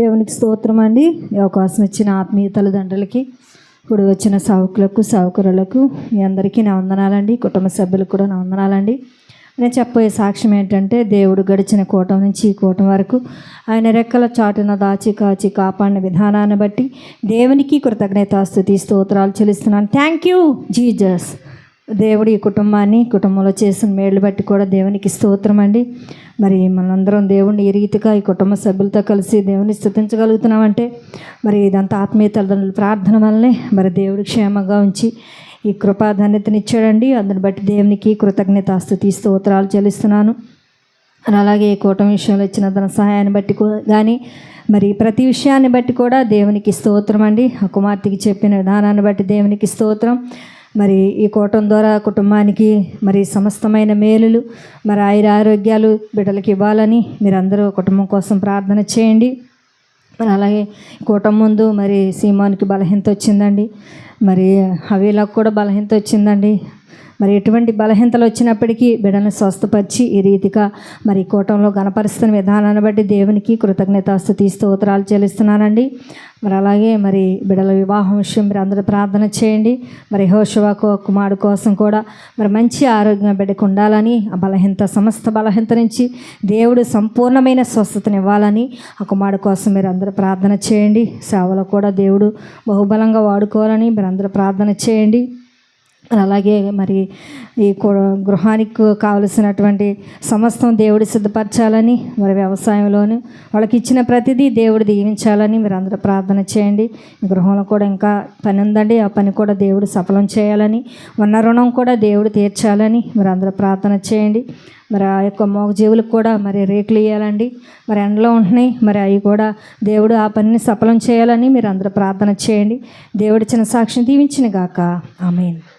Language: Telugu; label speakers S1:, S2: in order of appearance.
S1: దేవునికి స్తోత్రం అండి. ఈ అవకాశం ఇచ్చిన ఆత్మీయ తల్లిదండ్రులకి ఇప్పుడు వచ్చిన సావుకులకు సావుకురులకు మీ అందరికీ నా వందనాలండి. కుటుంబ సభ్యులకు కూడా నా వందనాలండి. నేను చెప్పబోయే సాక్ష్యం ఏంటంటే దేవుడు గడిచిన కూటం నుంచి ఈ కూటం వరకు ఆయన రెక్కల చాటున దాచి కాచి కాపాడిన విధానాన్ని బట్టి దేవునికి కృతజ్ఞతాస్తుతి స్తోత్రాలు చెల్లిస్తున్నాను. థ్యాంక్ యూ జీజస్ దేవుడి ఈ కుటుంబాన్ని కుటుంబంలో చేసిన మేళ్ళు బట్టి కూడా దేవునికి స్తోత్రం అండి. మరి మనందరం దేవుణ్ణి ఈ రీతిగా ఈ కుటుంబ సభ్యులతో కలిసి దేవుని స్థుతించగలుగుతున్నామంటే మరి ఇదంతా ఆత్మీయ తల్లిదండ్రుల ప్రార్థన వల్లనే మరి దేవుడు క్షేమంగా ఉంచి ఈ కృపాధన్యతనిచ్చాడండి అందుని బట్టి దేవునికి కృతజ్ఞతాస్తుతి స్తోత్రాలు చెల్లిస్తున్నాను. అలాగే ఈ కూటమి విషయంలో ఇచ్చిన తన సహాయాన్ని బట్టి కానీ మరి ప్రతి విషయాన్ని బట్టి కూడా దేవునికి స్తోత్రం అండి. ఆ కుమార్తెకి చెప్పిన విధానాన్ని బట్టి దేవునికి స్తోత్రం. మరి ఈ కూటం ద్వారా కుటుంబానికి మరి సమస్తమైన మేలులు మరి ఆయుర ఆరోగ్యాలు బిడ్డలకు ఇవ్వాలని మీరందరూ కుటుంబం కోసం ప్రార్థన చేయండి. మరి అలాగే కూటం ముందు మరి సీమానికి బలహీనత వచ్చిందండి. మరి హవీలకు కూడా బలహీనత వచ్చిందండి. మరి ఎటువంటి బలహీనతలు వచ్చినప్పటికీ బిడ్డలను స్వస్థపరిచి ఈ రీతిగా మరి కూటంలో గణపరుస్తున్న విధానాన్ని బట్టి దేవునికి కృతజ్ఞతాస్తుతి స్తోత్రాలు చెల్లిస్తున్నానండి. మరి అలాగే మరి బిడ్డల వివాహం విషయం మీరు అందరూ ప్రార్థన చేయండి. మరి హోషవా కుమారుడు కోసం కూడా మరి మంచి ఆరోగ్యం బిడ్డకు ఉండాలని ఆ బలహీనత సమస్త బలహీనత నుంచి దేవుడు సంపూర్ణమైన స్వస్థతనివ్వాలని ఆ కుమారుడు కోసం మీరు అందరూ ప్రార్థన చేయండి. సేవలో కూడా దేవుడు బహుబలంగా వాడుకోవాలని మీరు అందరూ ప్రార్థన చేయండి. అలాగే మరి ఈ గృహానికి కావలసినటువంటి సమస్తం దేవుడు సిద్ధపరచాలని మరి వ్యవసాయంలోను వాళ్ళకి ఇచ్చిన ప్రతిదీ దేవుడు దీవించాలని మీరు అందరూ ప్రార్థన చేయండి. గృహంలో కూడా ఇంకా పని ఉందండి. ఆ పని కూడా దేవుడు సఫలం చేయాలని ఉన్న రుణం కూడా దేవుడు తీర్చాలని మీరు అందరూ ప్రార్థన చేయండి. మరి ఆ యొక్క మోగజీవులకు కూడా మరి రేట్లు ఇవ్వాలండి మరి ఎండలో ఉంటున్నాయి మరి అవి కూడా దేవుడు ఆ పనిని సఫలం చేయాలని మీరు అందరూ ప్రార్థన చేయండి. దేవుడిచ్చిన చిన్న సాక్షిని దీవించిన గాక. ఆమెను.